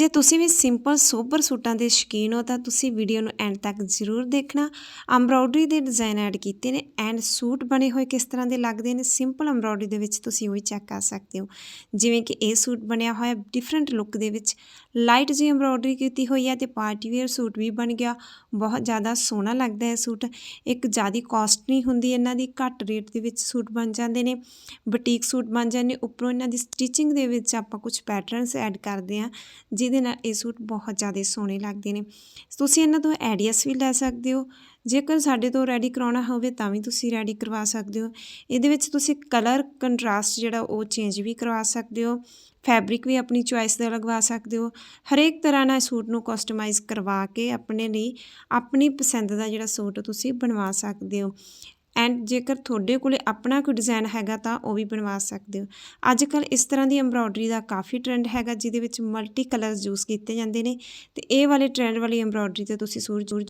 ਜੇ ਤੁਸੀਂ ਵੀ simple sober ਸੂਟਾਂ ਦੇ ਸ਼ੌਕੀਨ ਹੋ ਤਾਂ ਤੁਸੀਂ ਵੀਡੀਓ ਨੂੰ ਐਂਡ ਤੱਕ ਜ਼ਰੂਰ ਦੇਖਣਾ। ਐਮਬ੍ਰੋਇਡਰੀ ਦੇ ਡਿਜ਼ਾਈਨ ਐਡ ਕੀਤੇ ਨੇ ਐਂਡ ਸੂਟ ਬਣੇ ਹੋਏ ਕਿਸ ਤਰ੍ਹਾਂ ਦੇ ਲੱਗਦੇ ਨੇ ਸਿੰਪਲ ਐਮਬ੍ਰੋਇਡਰੀ ਦੇ ਵਿੱਚ ਤੁਸੀਂ ਉਹੀ ਚੈੱਕ ਕਰ ਸਕਦੇ ਹੋ। ਜਿਵੇਂ ਕਿ ਇਹ ਸੂਟ ਬਣਿਆ ਹੋਇਆ ਡਿਫਰੈਂਟ ਲੁੱਕ ਦੇ ਵਿੱਚ। ਲਾਈਟ ਜੀ ਐਮਬ੍ਰੋਇਡਰੀ ਕੀਤੀ ਹੋਈ ਹੈ ਤੇ ਪਾਰਟੀ ਵੇਅਰ ਸੂਟ ਵੀ ਬਣ ਗਿਆ। ਬਹੁਤ ਜ਼ਿਆਦਾ ਸੋਹਣਾ ਲੱਗਦਾ ਹੈ ਸੂਟ। ਇੱਕ ਜ਼ਿਆਦਾ ਕਾਸਟ ਨਹੀਂ ਹੁੰਦੀ, ਇਹਨਾਂ ਦੀ ਘੱਟ ਰੇਟ ਦੇ ਵਿੱਚ ਸੂਟ ਬਣ ਜਾਂਦੇ ਨੇ। ਬੁਟੀਕ ਸੂਟ ਬਣ ਜਾਂਦੇ ਨੇ। ਉੱਪਰੋਂ ਇਹਨਾਂ ਦੀ ਸਟਿਚਿੰਗ ਦੇ ਵਿੱਚ ਆਪਾਂ ਕੁਝ ਪੈਟਰਨਸ ਐਡ ਕਰਦੇ ਹਾਂ। ਜਿਹਦੇ ਨਾਲ ਇਹ ਸੂਟ ਬਹੁਤ ਜ਼ਿਆਦਾ ਸੋਹਣੇ ਲੱਗਦੇ ਨੇ। ਤੁਸੀਂ ਇਹਨਾਂ ਤੋਂ ਆਈਡੀਆਸ ਵੀ ਲੈ ਸਕਦੇ ਹੋ। ਜੇਕਰ ਸਾਡੇ ਤੋਂ ਰੈਡੀ ਕਰਾਉਣਾ ਹੋਵੇ ਤਾਂ ਵੀ ਤੁਸੀਂ ਰੈਡੀ ਕਰਵਾ ਸਕਦੇ ਹੋ। ਇਹਦੇ ਵਿੱਚ ਤੁਸੀਂ ਕਲਰ ਕੰਟਰਾਸਟ ਜਿਹੜਾ ਉਹ ਚੇਂਜ ਵੀ ਕਰਵਾ ਸਕਦੇ ਹੋ। ਫੈਬਰਿਕ ਵੀ ਆਪਣੀ ਚੁਆਇਸ ਦਾ ਲਗਵਾ ਸਕਦੇ ਹੋ। ਹਰੇਕ ਤਰ੍ਹਾਂ ਨਾਲ ਸੂਟ ਨੂੰ ਕਸਟਮਾਈਜ਼ ਕਰਵਾ ਕੇ ਆਪਣੇ ਲਈ ਆਪਣੀ ਪਸੰਦ ਦਾ ਜਿਹੜਾ ਸੂਟ ਤੁਸੀਂ ਬਣਵਾ ਸਕਦੇ ਹੋ। ਐਂਡ ਜੇਕਰ ਤੁਹਾਡੇ ਕੋਲੇ ਆਪਣਾ ਕੋਈ ਡਿਜ਼ਾਈਨ ਹੈਗਾ ਤਾਂ ਉਹ ਵੀ ਬਣਵਾ ਸਕਦੇ ਹੋ। ਅੱਜ ਕੱਲ ਇਸ ਤਰ੍ਹਾਂ ਦੀ ਐਮਬ੍ਰੋਇਡਰੀ ਦਾ ਕਾਫੀ ਟ੍ਰੈਂਡ ਹੈਗਾ, ਜਿਹਦੇ ਵਿੱਚ ਮਲਟੀ ਕਲਰਸ ਯੂਜ਼ ਕੀਤੇ ਜਾਂਦੇ ਨੇ। ਤੇ ਇਹ ਵਾਲੇ ਟ੍ਰੈਂਡ ਵਾਲੀ ਐਮਬ੍ਰੋਇਡਰੀ ਤੇ ਤੁਸੀਂ ਸੂਟ